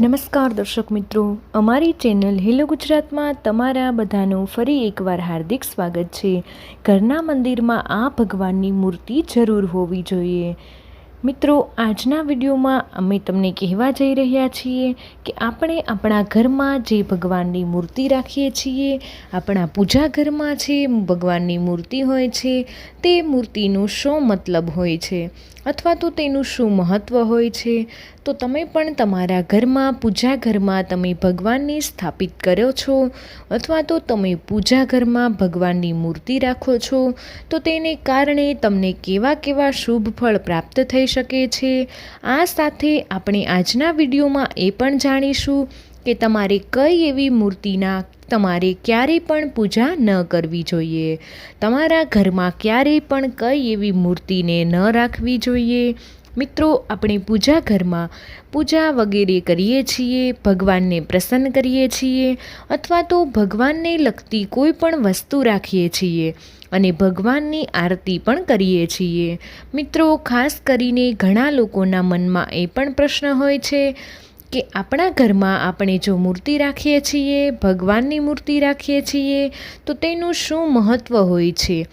નમસ્કાર દર્શક મિત્રો. અમારી ચેનલ હેલો ગુજરાતમાં તમારા બધાનું ફરી એકવાર હાર્દિક સ્વાગત છે. ઘરના મંદિરમાં આ ભગવાનની મૂર્તિ જરૂર હોવી જોઈએ. મિત્રો, આજના વિડીયોમાં અમે તમને કહેવા જઈ રહ્યા છીએ કે આપણે આપણા ઘરમાં જે ભગવાનની મૂર્તિ રાખીએ છીએ, આપણા પૂજા ઘરમાં જે ભગવાનની મૂર્તિ હોય છે, તે મૂર્તિનો શું મતલબ હોય છે. અથવા તો તેનું શું મહત્ત્વ હોય છે? તો તમે પણ તમારા ઘરમાં, પૂજા ઘરમાં તમે ભગવાનને સ્થાપિત કરો છો અથવા તો તમે પૂજા ઘરમાં ભગવાનની મૂર્તિ રાખો છો, તો તેને કારણે તમને કેવા કેવા શુભ ફળ પ્રાપ્ત થઈ શકે છે? આ સાથે આપણે આજના વિડીયોમાં એ પણ જાણીશું કે તમારે કઈ એવી મૂર્તિના તમારે ક્યારેય પણ પૂજા ન કરવી જોઈએ. તમારા ઘરમાં ક્યારેય પણ કઈ એવી મૂર્તિને ન રાખવી જોઈએ. મિત્રો, આપણે પૂજા ઘરમાં પૂજા વગેરે કરીએ છીએ, ભગવાનને પ્રસન્ન કરીએ છીએ, અથવા તો ભગવાનને લગતી કોઈ પણ વસ્તુ રાખીએ છીએ અને ભગવાનની આરતી પણ કરીએ છીએ. મિત્રો, ખાસ કરીને ઘણા લોકોના મનમાં એ પણ પ્રશ્ન હોય છે કે આપણા ઘરમાં આપણે જો મૂર્તિ રાખીએ છીએ, ભગવાનની મૂર્તિ રાખીએ છીએ, તો તેનું શું મહત્ત્વ હોય છે?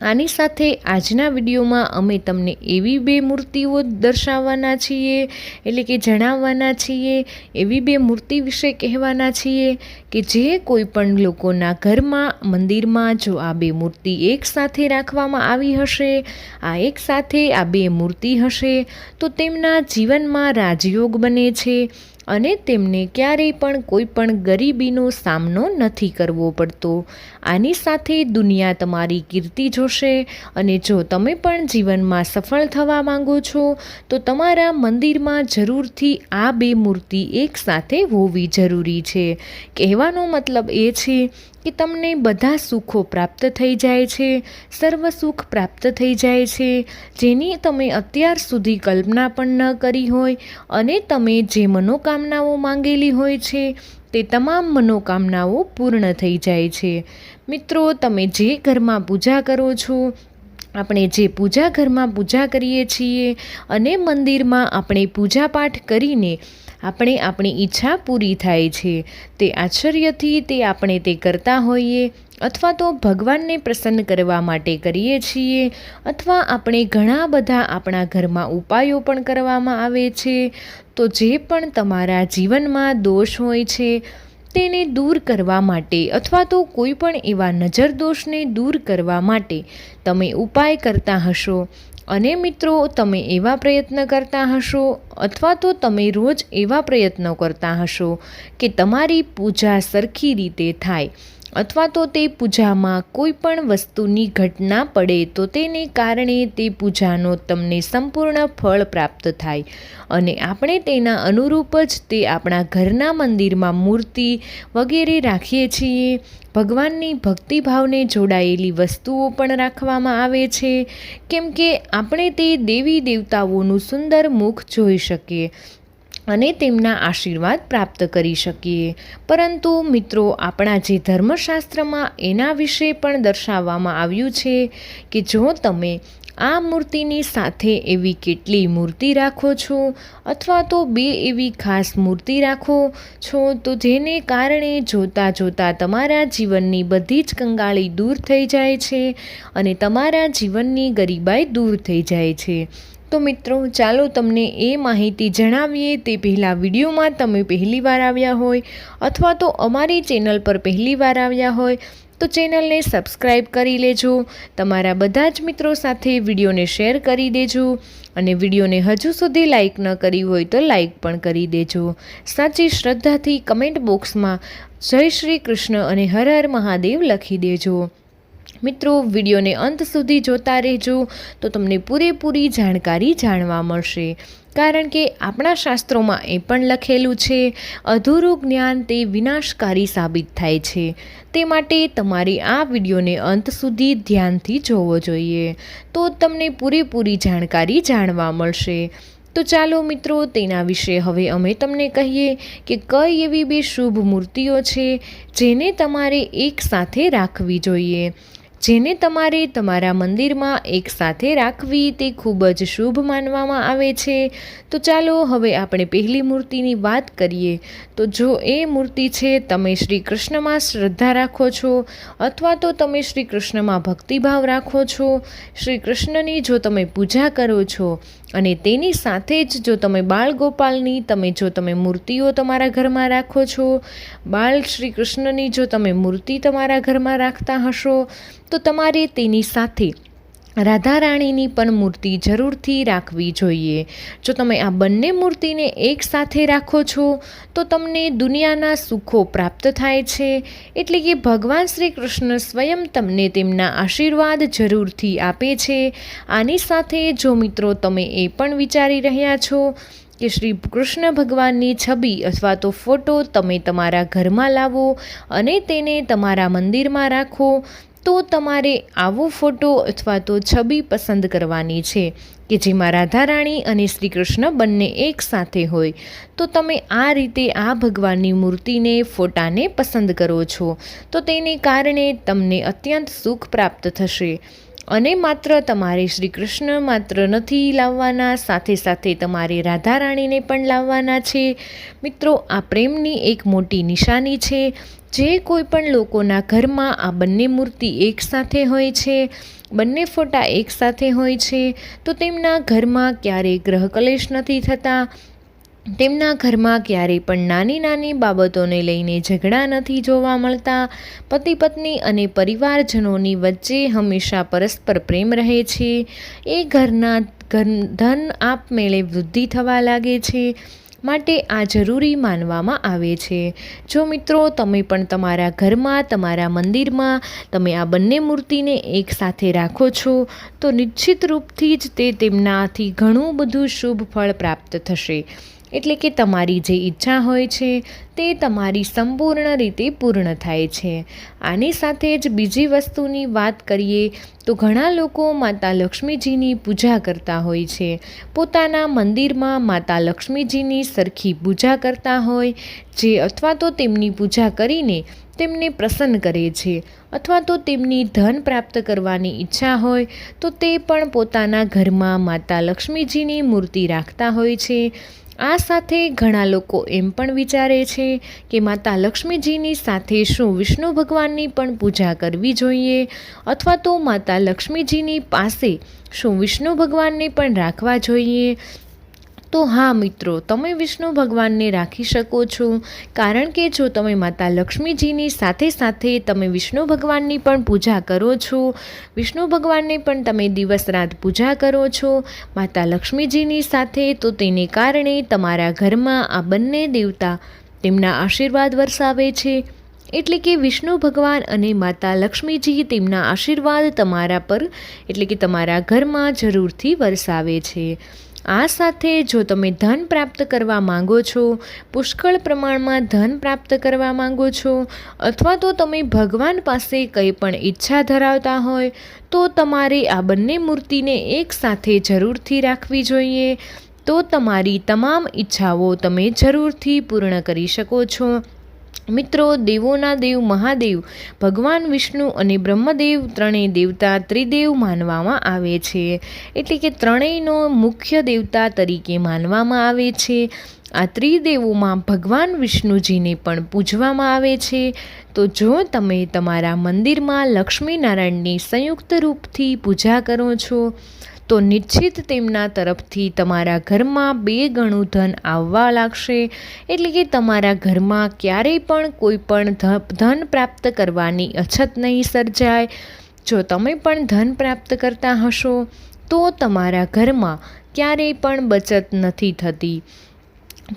આની સાથે આજના વિડીયોમાં અમે તમને એવી બે મૂર્તિઓ દર્શાવવાના છીએ, એટલે કે જણાવવાના છીએ, એવી બે મૂર્તિ વિશે કહેવાના છીએ કે જે કોઈ પણ લોકોના ઘરમાં, મંદિરમાં જો આ બે મૂર્તિ એકસાથે રાખવામાં આવી હશે, આ એકસાથે આ બે મૂર્તિ હશે, તો તેમના જીવનમાં રાજયોગ બને છે અને તેમને ક્યારેય પણ કોઈ પણ ગરીબીનો સામનો નથી કરવો પડતો. આની સાથે દુનિયા તમારી કીર્તિ જોશે અને જો તમે પણ જીવનમાં સફળ થવા માંગો છો, તો તમારા મંદિરમાં જરૂરથી આ બે મૂર્તિ એકસાથે હોવી જરૂરી છે. કહેવાનો મતલબ એ છે કે તમને બધા સુખો પ્રાપ્ત થઈ જાય છે, સર્વ સુખ પ્રાપ્ત થઈ જાય છે. જેની તમે અત્યાર સુધી કલ્પના પણ ન કરી હોય અને તમે જે મનોકામનાઓ માંગેલી હોય છે તે તમામ મનોકામનાઓ પૂર્ણ થઈ જાય છે. મિત્રો, તમે જે ઘરમાં પૂજા કરો છો, આપણે જે પૂજા ઘરમાં પૂજા કરીએ છીએ અને મંદિરમાં આપણે પૂજાપાઠ કરીને આપણે આપણી ઈચ્છા પૂરી થાય છે. તે આશ્ચર્યથી તે આપણે તે કરતા હોઈએ અથવા તો ભગવાનને પ્રસન્ન કરવા માટે કરીએ છીએ અથવા આપણે ઘણા બધા આપણા ઘરમાં ઉપાયો પણ કરવામાં આવે છે. તો જે પણ તમારા જીવનમાં દોષ હોય છે તેને દૂર કરવા માટે અથવા તો કોઈ પણ એવા નજર દોષને દૂર કરવા માટે તમે ઉપાય કરતા હશો. અને મિત્રો, તમે એવા પ્રયત્ન કરતા હશો અથવા તો તમે રોજ એવા પ્રયત્નો કરતા હશો કે તમારી પૂજા સરખી રીતે થાય. અથવા તો તે પૂજામાં કોઈ પણ વસ્તુની ઘટના પડે તો તેને કારણે તે પૂજાનો તમને સંપૂર્ણ ફળ પ્રાપ્ત થાય. અને આપણે તેના અનુરૂપ જ તે આપણા ઘરના મંદિરમાં મૂર્તિ વગેરે રાખીએ છીએ. ભગવાનની ભક્તિભાવને જોડાયેલી વસ્તુઓ પણ રાખવામાં આવે છે. કેમ કે આપણે તે દેવી દેવતાઓનું સુંદર મુખ જોઈ શકીએ. અને તેમના આશીર્વાદ પ્રાપ્ત કરી શકીએ. પરંતુ મિત્રો, આપણા જે ધર્મશાસ્ત્રમાં એના વિશે પણ દર્શાવવામાં આવ્યું છે કે જો તમે આ મૂર્તિની સાથે એવી કેટલી મૂર્તિ રાખો છો અથવા તો બે એવી ખાસ મૂર્તિ રાખો છો, તો જેને કારણે જોતાં જોતાં તમારા જીવનની બધી જ કંગાળી દૂર થઈ જાય છે અને તમારા જીવનની ગરીબાઈ દૂર થઈ જાય છે. તો મિત્રો, ચાલો તમને એ માહિતી જણાવીએ. તે પહેલાં વિડીયોમાં તમે પહેલીવાર આવ્યા હોય અથવા તો અમારી ચેનલ પર પહેલીવાર આવ્યા હોય, તો ચેનલને સબસ્ક્રાઈબ કરી લેજો. તમારા બધા જ મિત્રો સાથે વિડીયોને શેર કરી દેજો અને વિડીયોને હજુ સુધી લાઇક ન કરી હોય તો લાઈક પણ કરી દેજો. સાચી શ્રદ્ધાથી કમેન્ટ બોક્સમાં જય શ્રી કૃષ્ણ અને હર હર મહાદેવ લખી દેજો. મિત્રો, વિડીયોને અંત સુધી જોતા રહેજો. તો તમને પૂરેપૂરી જાણકારી જાણવા મળશે. કારણ કે આપણા શાસ્ત્રોમાં એ પણ લખેલું છે, અધૂરું જ્ઞાન તે વિનાશકારી સાબિત થાય છે. તે માટે તમારે આ વિડીયોને અંત સુધી ધ્યાનથી જોવો જોઈએ. તો તમને પૂરેપૂરી જાણકારી જાણવા મળશે. તો ચાલો મિત્રો, તેના વિશે હવે અમે તમને કહીએ કે કઈ એવી બે શુભ મૂર્તિઓ છે, જેને તમારે એકસાથે રાખવી જોઈએ. જેને તમારે તમારા મંદિરમાં એક સાથે રાખવી તે ખૂબ જ શુભ માનવામાં આવે છે. તો ચાલો હવે આપણે પહેલી મૂર્તિની વાત કરીએ. તો જો એ મૂર્તિ છે, તમે શ્રી કૃષ્ણમાં શ્રદ્ધા રાખો છો અથવા તો તમે શ્રી કૃષ્ણમાં ભક્તિભાવ રાખો છો શ્રી કૃષ્ણની જો તમે પૂજા કરો છો અને તેની સાથે જ જો તમે બાળ ગોપાલની, તમે જો તમે મૂર્તિઓ તમારા ઘરમાં રાખો છો, બાળ શ્રી કૃષ્ણની જો તમે મૂર્તિ તમારા ઘરમાં રાખતા હશો, તો તમારે તેની સાથે રાધા રાણીની પણ મૂર્તિ જરૂરથી રાખવી જોઈએ. જો તમે આ બંને મૂર્તિને એક સાથે રાખો છો, તો તમને દુનિયાના સુખો પ્રાપ્ત થાય છે. એટલે કે ભગવાન શ્રી કૃષ્ણ સ્વયં તમને તેમના આશીર્વાદ જરૂરથી આપે છે. આની સાથે જો મિત્રો તમે એ પણ વિચારી રહ્યા છો કે શ્રી કૃષ્ણ ભગવાનની છબી અથવા તો ફોટો તમે તમારા ઘરમાં લાવો અને તેને તમારા મંદિરમાં રાખો તો તમારે આવો ફોટો અથવા તો છબી પસંદ કરવાની છે કે જેમાં રાધા રાણી અને શ્રી કૃષ્ણ બંને એક સાથે હોય. તો તમે આ રીતે આ ભગવાનની મૂર્તિને ફોટાને પસંદ કરો છો. તો તેને કારણે તમને અત્યંત સુખ પ્રાપ્ત થશે. અને માત્ર તમારે શ્રી કૃષ્ણ માત્ર નથી લાવવાના, સાથે સાથે તમારે રાધા રાણીને પણ લાવવાના છે. મિત્રો, આ પ્રેમની એક મોટી નિશાની છે. જે કોઈ પણ લોકોના ઘરમાં આ બંને મૂર્તિ એકસાથે હોય છે, બંને ફોટા એકસાથે હોય છે, તો તેમના ઘરમાં ક્યારેય ગ્રહ કલેશ નથી થતા. તેમના ઘરમાં ક્યારેય પણ નાની નાની બાબતોને લઈને ઝઘડા નથી જોવા મળતા. પતિ પત્ની અને પરિવારજનોની વચ્ચે હંમેશા પરસ્પર પ્રેમ રહે છે. એ ઘરના ધન આપમેળે વૃદ્ધિ થવા લાગે છે. માટે આ જરૂરી માનવામાં આવે છે. જો મિત્રો, તમે પણ તમારા ઘરમાં, તમારા મંદિરમાં, તમે આ બંને મૂર્તિને એકસાથે રાખો છો, તો નિશ્ચિત રૂપથી જ તે તેમનાથી ઘણું બધું શુભ ફળ પ્રાપ્ત થશે. એટલે કે તમારી જે ઈચ્છા હોય છે, તે તમારી સંપૂર્ણ રીતે પૂર્ણ થાય છે. આની સાથે જ બીજી વસ્તુની વાત કરીએ, તો ઘણા લોકો માતા લક્ષ્મીજીની પૂજા કરતા હોય છે. પોતાના મંદિરમાં માતા લક્ષ્મીજીની સરખી પૂજા કરતા હોય, જે અથવા તો તેમની પૂજા કરીને તેમને પ્રસન્ન કરે છે, અથવા તો તેમની ધન પ્રાપ્ત કરવાની ઈચ્છા હોય, તો તે પણ પોતાના ઘરમાં માતા લક્ષ્મીજીની મૂર્તિ રાખતા હોય છે. આ સાથે ઘણા લોકો એમ પણ વિચારે છે કે માતા લક્ષ્મીજીની સાથે શું વિષ્ણુ ભગવાનની પણ પૂજા કરવી જોઈએ અથવા તો માતા લક્ષ્મીજીની પાસે શું વિષ્ણુ ભગવાનને પણ રાખવા જોઈએ? તો હા મિત્રો, તમે વિષ્ણુ ભગવાનને રાખી શકો છો. કારણ કે જો તમે માતા લક્ષ્મીજીની સાથે સાથે તમે વિષ્ણુ ભગવાનની પણ પૂજા કરો છો, વિષ્ણુ ભગવાનને પણ તમે દિવસ રાત પૂજા કરો છો, માતા લક્ષ્મીજીની સાથે, તો તેને કારણે તમારા ઘરમાં આ બંને દેવતા તેમના આશીર્વાદ વરસાવે છે. એટલે કે વિષ્ણુ ભગવાન અને માતા લક્ષ્મીજી તેમના આશીર્વાદ તમારા પર, એટલે કે તમારા ઘરમાં જરૂરથી વરસાવે છે. આ સાથે જો તમે ધન પ્રાપ્ત કરવા માંગો છો, પુષ્કળ પ્રમાણમાં ધન પ્રાપ્ત કરવા માંગો છો, અથવા તો તમે ભગવાન પાસે કંઈ પણ ઈચ્છા ધરાવતા હોય, તો તમારે આ બંને મૂર્તિને એકસાથે જરૂરથી રાખવી જોઈએ. તો તમારી તમામ ઈચ્છાઓ તમે જરૂરથી પૂર્ણ કરી શકો છો. મિત્રો, દેવોના દેવ, મહાદેવ, ભગવાન વિષ્ણુ અને બ્રહ્મદેવ ત્રણેય દેવતા ત્રિદેવ માનવામાં આવે છે. એટલે કે ત્રણેયનો મુખ્ય દેવતા તરીકે માનવામાં આવે છે. આ ત્રિદેવોમાં ભગવાન વિષ્ણુજીને પણ પૂજવામાં આવે છે. તો જો તમે તમારા મંદિરમાં લક્ષ્મીનારાયણની સંયુક્ત રૂપથી પૂજા કરો છો તો નિશ્ચિત તેમના તરફથી તમારા ઘરમાં બે ગણું ધન આવવા લાગશે. એટલે કે તમારા ઘરમાં ક્યારેય પણ કોઈ પણ ધન પ્રાપ્ત કરવાની અછત નહીં સર્જાય. જો તમે પણ ધન પ્રાપ્ત કરતા હશો, તો તમારા ઘરમાં ક્યારેય પણ બચત નથી થતી.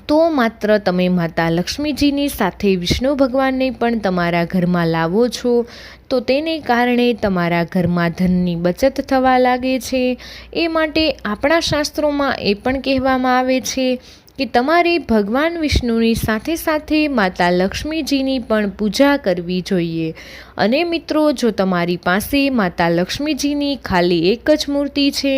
તો માત્ર તમે માતા લક્ષ્મીજીની સાથે વિષ્ણુ ભગવાનને પણ તમારા ઘરમાં લાવો છો, તો તેને કારણે તમારા ઘરમાં ધનની બચત થવા લાગે છે. એ માટે આપણા શાસ્ત્રોમાં એ પણ કહેવામાં આવે છે કે તમારે ભગવાન વિષ્ણુની સાથે સાથે માતા લક્ષ્મીજીની પણ પૂજા કરવી જોઈએ. અને મિત્રો, જો તમારી પાસે માતા લક્ષ્મીજીની ખાલી એક જ મૂર્તિ છે,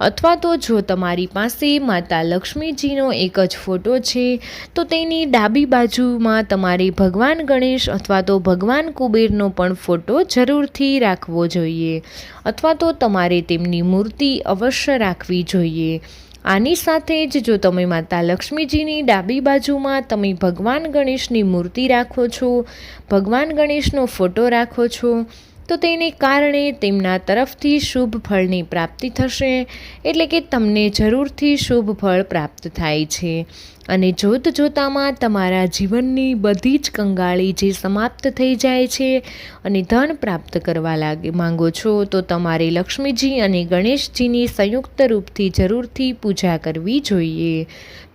અથવા તો જો તમારી પાસે માતા લક્ષ્મીજીનો એક જ ફોટો છે, તો તેની ડાબી બાજુમાં તમારે ભગવાન ગણેશ અથવા તો ભગવાન કુબેરનો પણ ફોટો જરૂરથી રાખવો જોઈએ, અથવા તો તમારે તેમની મૂર્તિ અવશ્ય રાખવી જોઈએ. આની સાથે જ જો તમે માતા લક્ષ્મીજીની ડાબી બાજુમાં તમે ભગવાન ગણેશની મૂર્તિ રાખો છો, ભગવાન ગણેશનો ફોટો રાખો છો, તો તેને કારણે તેમના તરફથી શુભ ફળની પ્રાપ્તિ થશે, એટલે કે તમને જરૂરથી શુભ ફળ પ્રાપ્ત થાય છે. અને જોત જોતામાં તમારા જીવનની બધી જ કંગાળી જે સમાપ્ત થઈ જાય છે અને ધન પ્રાપ્ત કરવા લાગે માંગો છો, તો તમારે લક્ષ્મીજી અને ગણેશજીની સંયુક્ત રૂપથી જરૂરથી પૂજા કરવી જોઈએ.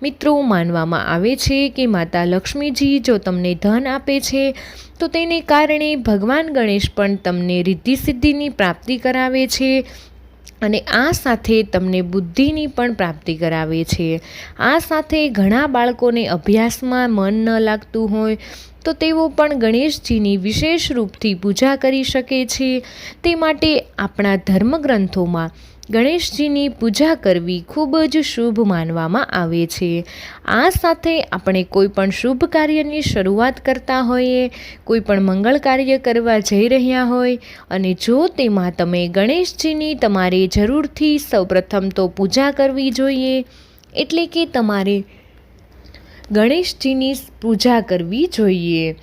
મિત્રો, માનવામાં આવે છે કે માતા લક્ષ્મીજી જો તમને ધન આપે છે, તો તેને કારણે ભગવાન ગણેશ પણ તમને રિદ્ધિ સિદ્ધિની પ્રાપ્તિ કરાવે છે અને આ સાથે તમને બુદ્ધિની પણ પ્રાપ્તિ કરાવે છે. આ સાથે ઘણા બાળકોને અભ્યાસમાં મન ન લાગતું હોય, તો તેઓ પણ ગણેશજીની વિશેષ રૂપથી પૂજા કરી શકે છે. તે માટે આપણા ધર્મગ્રંથોમાં ગણેશજીની પૂજા કરવી ખૂબ જ શુભ માનવામાં આવે છે. આ સાથે આપણે કોઈ પણ શુભ કાર્યની શરૂઆત કરતા હોઈએ, કોઈ પણ મંગળ કાર્ય કરવા જઈ રહ્યા હોય અને જો તેમાં તમે ગણેશજીની તમારે જરૂરથી સૌપ્રથમ તો પૂજા કરવી જોઈએ, એટલે કે તમારે ગણેશજીની પૂજા કરવી જોઈએ.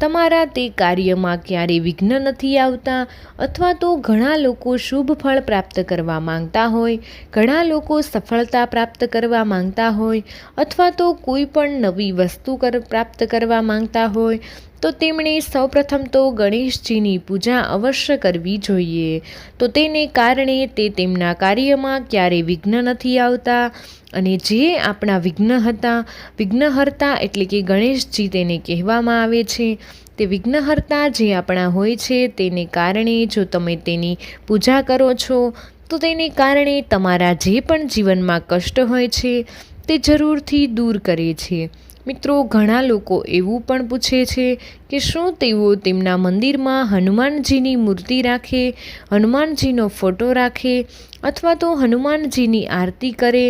તમારા તે કાર્યમાં ક્યારે વિઘ્ન નથી આવતા અથવા તો ઘણા લોકો શુભ ફળ પ્રાપ્ત કરવા માંગતા હોય, ઘણા લોકો સફળતા પ્રાપ્ત કરવા માંગતા હોય અથવા તો કોઈ પણ નવી વસ્તુ કર, પ્રાપ્ત કરવા માંગતા હોય તો તેમણે સૌપ્રથમ તો ગણેશજીની પૂજા અવશ્ય કરવી જોઈએ. તો તેને કારણે તે તેમના કાર્યમાં ક્યારેય વિઘ્ન નથી આવતા અને જે આપણા વિઘ્ન હતા, વિઘ્નહર્તા એટલે કે ગણેશજી તેને કહેવામાં આવે છે, તે વિઘ્નહર્તા જે આપણા હોય છે તેને કારણે જો તમે તેની પૂજા કરો છો, તો તેને કારણે તમારા જે પણ જીવનમાં કષ્ટ હોય છે તે જરૂરથી દૂર કરે છે. મિત્રો, ઘણા લોકો એવું પણ પૂછે છે કે શું તેઓ તેમના મંદિરમાં હનુમાનજીની મૂર્તિ રાખે, હનુમાનજીનો ફોટો રાખે અથવા તો હનુમાનજીની આરતી કરે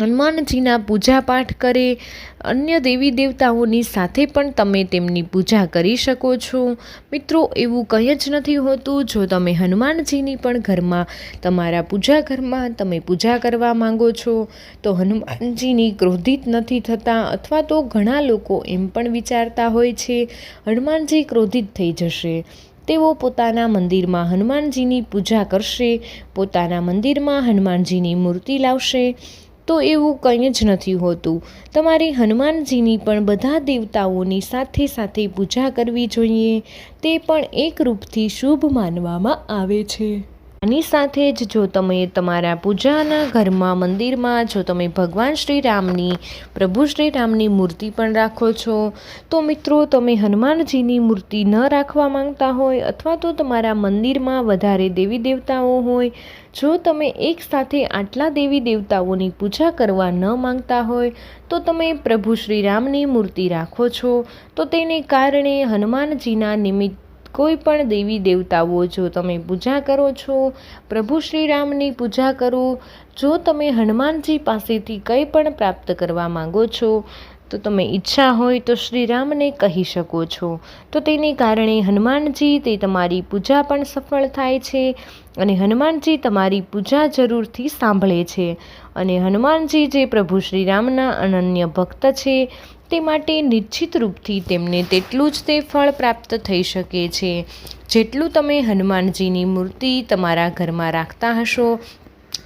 હનુમાનજીના પૂજાપાઠ કરે, અન્ય દેવી દેવતાઓની સાથે પણ તમે તેમની પૂજા કરી શકો છો. મિત્રો, એવું કંઈ જ નથી હોતું. જો તમે હનુમાનજીની પણ ઘરમાં, તમારા પૂજા ઘરમાં તમે પૂજા કરવા માંગો છો, તો હનુમાનજીની ક્રોધિત નથી થતા અથવા તો ઘણા લોકો એમ પણ વિચારતા હોય છે, હનુમાનજી ક્રોધિત થઈ જશે. તેઓ પોતાના મંદિરમાં હનુમાનજીની પૂજા કરશે, પોતાના મંદિરમાં હનુમાનજીની મૂર્તિ લાવશે. તો એવું કંઈ જ નથી હોતું. તમારે હનુમાનજીની પણ બધા દેવતાઓની સાથે સાથે પૂજા કરવી જોઈએ. તે પણ એક રૂપથી શુભ માનવામાં આવે છે. આની સાથે જ જો તમે તમારા પૂજાના ઘરમાં મંદિરમાં જો તમે ભગવાન શ્રી રામની પ્રભુ શ્રી રામની મૂર્તિ પણ રાખો છો, તો મિત્રો તમે હનુમાનજીની મૂર્તિ ન રાખવા માંગતા હોય અથવા તો તમારા મંદિરમાં વધારે દેવી દેવતાઓ હોય, જો તમે એકસાથે આટલા દેવી દેવતાઓની પૂજા કરવા ન માંગતા હોય, તો તમે પ્રભુ શ્રી રામની મૂર્તિ રાખો છો, તો તેને કારણે હનુમાનજીના નિમિત્ત કોઈ પણ દેવી દેવતાઓ જો તમે પૂજા કરો છો, પ્રભુ શ્રી રામની પૂજા કરો, જો તમે હનુમાનજી પાસેથી કંઈ પણ પ્રાપ્ત કરવા માંગો છો, તો તમે ઈચ્છા હોય તો શ્રીરામને કહી શકો છો. તો તેને કારણે હનુમાનજી તે તમારી પૂજા પણ સફળ થાય છે અને હનુમાનજી તમારી પૂજા જરૂરથી સાંભળે છે. અને હનુમાનજી જે પ્રભુ શ્રી રામના અનન્ય ભક્ત છે તે માટે નિશ્ચિત રૂપથી તેમને તેટલું જ તે ફળ પ્રાપ્ત થઈ શકે છે. જેટલું તમે હનુમાનજીની મૂર્તિ તમારા ઘરમાં રાખતા હશો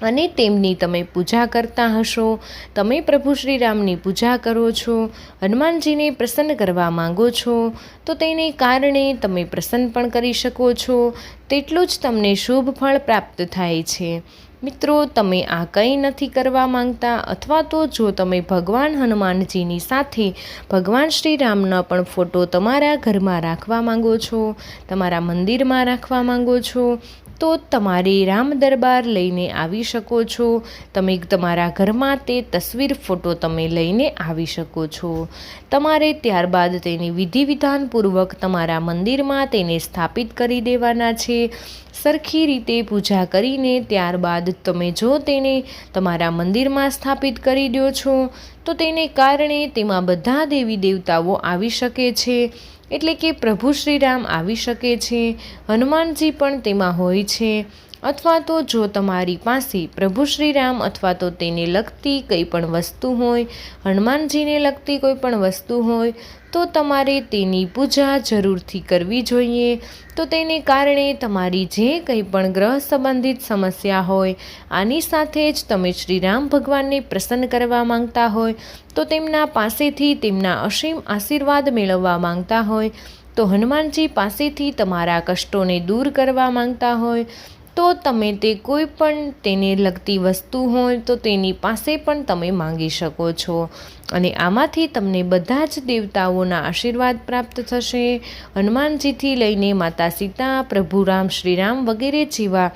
અને તેમની તમે પૂજા કરતા હશો, તમે પ્રભુ શ્રી રામની પૂજા કરો છો, હનુમાનજીને પ્રસન્ન કરવા માંગો છો, તો તેને કારણે તમે પ્રસન્ન પણ કરી શકો છો. તેટલું જ તમને શુભ ફળ પ્રાપ્ત થાય છે. મિત્રો, તમે આ કંઈ નથી કરવા માંગતા અથવા તો જો તમે ભગવાન હનુમાનજીની સાથે ભગવાન શ્રી રામનો પણ ફોટો તમારા ઘરમાં રાખવા માંગો છો, તમારા મંદિરમાં રાખવા માંગો છો તો તમારે રામ દરબાર લઈને આવી શકો છો. તમે તમારા ઘરમાં તે તસવીર ફોટો તમે લઈને આવી શકો છો. તમારે ત્યારબાદ તેને વિધિ વિધાનપૂર્વક તમારા મંદિરમાં તેને સ્થાપિત કરી દેવાના છે. સરખી રીતે પૂજા કરીને ત્યારબાદ તમે જો તેને તમારા મંદિરમાં સ્થાપિત કરી દો છો, તો તેને કારણે તેમાં બધા દેવી દેવતાઓ આવી શકે છે. એટલે કે પ્રભુ શ્રીરામ આવી શકે છે, હનુમાનજી પણ તેમાં હોય છે. અથવા તો જો તમારી પાસે પ્રભુ શ્રીરામ અથવા તો તેને લગતી કંઈ પણ વસ્તુ હોય, હનુમાનજીને લગતી કોઈ પણ વસ્તુ હોય તો તમારે તેની પૂજા જરૂરથી કરવી જોઈએ. તો તેને કારણે તમારી જે કંઈ પણ ગ્રહ સંબંધિત સમસ્યા હોય, આની સાથે જ તમે શ્રીરામ ભગવાનને પ્રસન્ન કરવા માંગતા હોય, તો તેમના પાસેથી તેમના અસીમ આશીર્વાદ મેળવવા માંગતા હોય, તો હનુમાનજી પાસેથી તમારા કષ્ટોને દૂર કરવા માંગતા હોય તો તમે તે કોઈ પણ તેને લગતી વસ્તુ હોય તો તેની પાસે પણ તમે માંગી શકો છો. અને આમાંથી તમને બધા જ દેવતાઓના આશીર્વાદ પ્રાપ્ત થશે. હનુમાનજીથી લઈને માતા સીતા પ્રભુ રામ શ્રીરામ વગેરે જેવા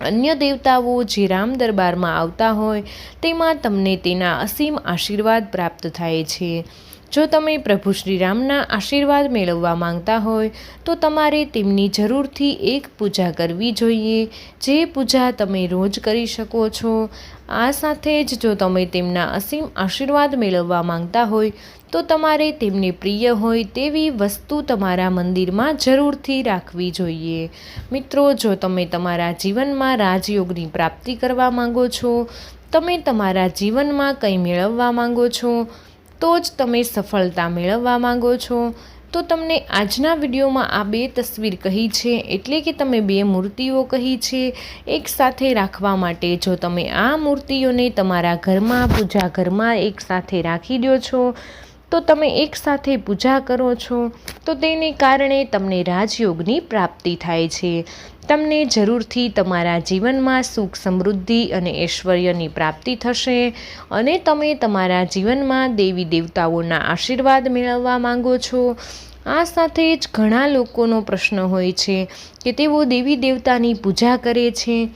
અન્ય દેવતાઓ જે રામ દરબારમાં આવતા હોય, તેમાં તમને તેના અસીમ આશીર્વાદ પ્રાપ્ત થાય છે. જો તમે પ્રભુ શ્રીરામના આશીર્વાદ મેળવવા માંગતા હોય, તો તમારે તેમની જરૂરથી એક પૂજા કરવી જોઈએ. જે પૂજા તમે રોજ કરી શકો છો, આ સાથે જ જો તમે તેમના અસીમ આશીર્વાદ મેળવવા માંગતા હોય, તો તમારે તેમને પ્રિય હોય તેવી વસ્તુ તમારા મંદિરમાં જરૂરથી રાખવી જોઈએ. મિત્રો, જો તમે તમારા જીવનમાં રાજયોગની પ્રાપ્તિ કરવા માંગો છો, તમે તમારા જીવનમાં કંઈ મેળવવા માંગો છો તો જ તમે સફળતા મેળવવા માંગો છો. તો તમને આજના વિડીયોમાં આ બે તસવીર કહી છે, એટલે કે તમે બે મૂર્તિઓ કહી છે, એક સાથે રાખવા માટે. જો તમે આ મૂર્તિઓને તમારા ઘરમાં, પૂજા ઘરમાં એક સાથે રાખી દો છો, તો તમે એક સાથે પૂજા કરો છો, તો તેને કારણે તમને રાજયોગની પ્રાપ્તિ થાય છે. તમને જરૂરથી તમારા જીવનમાં સુખ સમૃદ્ધિ અને ઐશ્વર્યની પ્રાપ્તિ થશે અને તમે તમારા જીવનમાં દેવી દેવતાઓના આશીર્વાદ મેળવવા માંગો છો. આ સાથે જ ઘણા લોકોનો પ્રશ્ન હોય છે કે તેઓ દેવી દેવતાની પૂજા કરે છે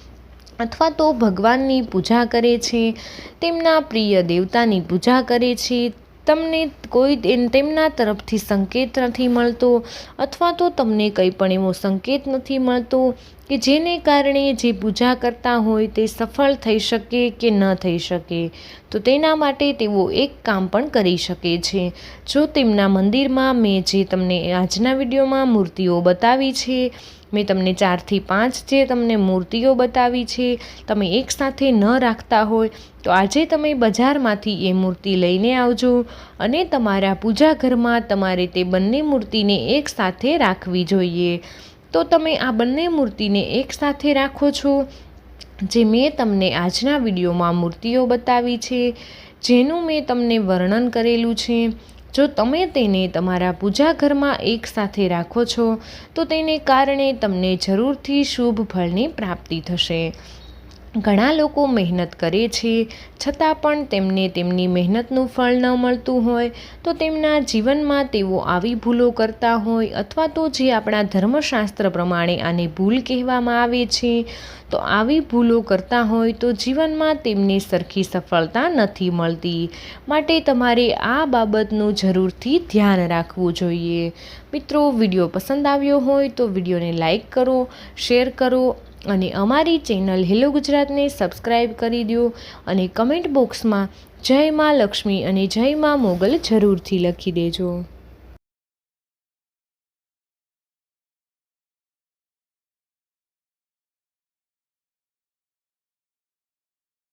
અથવા તો ભગવાનની પૂજા કરે છે, તેમના પ્રિય દેવતાની પૂજા કરે છે તમને કોઈ તેમના તરફથી સંકેત નથી મળતો અથવા તો તમને કંઈ પણ એવો સંકેત નથી મળતો કે જેને કારણે જે પૂજા કરતા હોય તે સફળ થઈ શકે કે ન થઈ શકે, તો તેના માટે તેઓ એક કામ પણ કરી શકે છે. જો તેમના મંદિરમાં મેં જે તમને આજના વિડીયોમાં મૂર્તિઓ બતાવી છે મેં તમને ચારથી પાંચ જે તમને મૂર્તિઓ બતાવી છે, તમે એકસાથે ન રાખતા હોય, તો આજે તમે બજારમાંથી એ મૂર્તિ લઈને આવજો અને તમારા પૂજા ઘરમાં તમારે તે બંને મૂર્તિને એકસાથે રાખવી જોઈએ. તો તમે આ બંને મૂર્તિને એકસાથે રાખો છો, જે મેં તમને આજના વિડીયોમાં મૂર્તિઓ બતાવી છે, જેનું મેં તમને વર્ણન કરેલું છે. જો તમે તેને તમારા પૂજા ઘરમાં એકસાથે રાખો છો, તો તેને કારણે તમને જરૂરથી શુભ ફળની પ્રાપ્તિ થશે. ઘણા લોકો મહેનત કરે છે, છતાં પણ તેમને તેમની મહેનતનું ફળ ન મળતું હોય, તો તેમના જીવનમાં તેઓ આવી ભૂલો કરતા હોય અથવા તો જે આપણા ધર્મશાસ્ત્ર પ્રમાણે આને ભૂલ કહેવામાં આવે છે, તો આવી ભૂલો કરતા હોય તો જીવનમાં તેમને સરખી સફળતા નથી મળતી. માટે તમારે આ બાબતનું જરૂરથી ધ્યાન રાખવું જોઈએ. મિત્રો, વીડિયો પસંદ આવ્યો હોય તો વિડીયોને લાઈક કરો, શેર કરો અને અમારી ચેનલ હેલો ગુજરાતને સબસ્ક્રાઈબ કરી દો અને કમેન્ટ બોક્સમાં જય માં લક્ષ્મી અને જય માં મોગલ જરૂરથી લખી દેજો.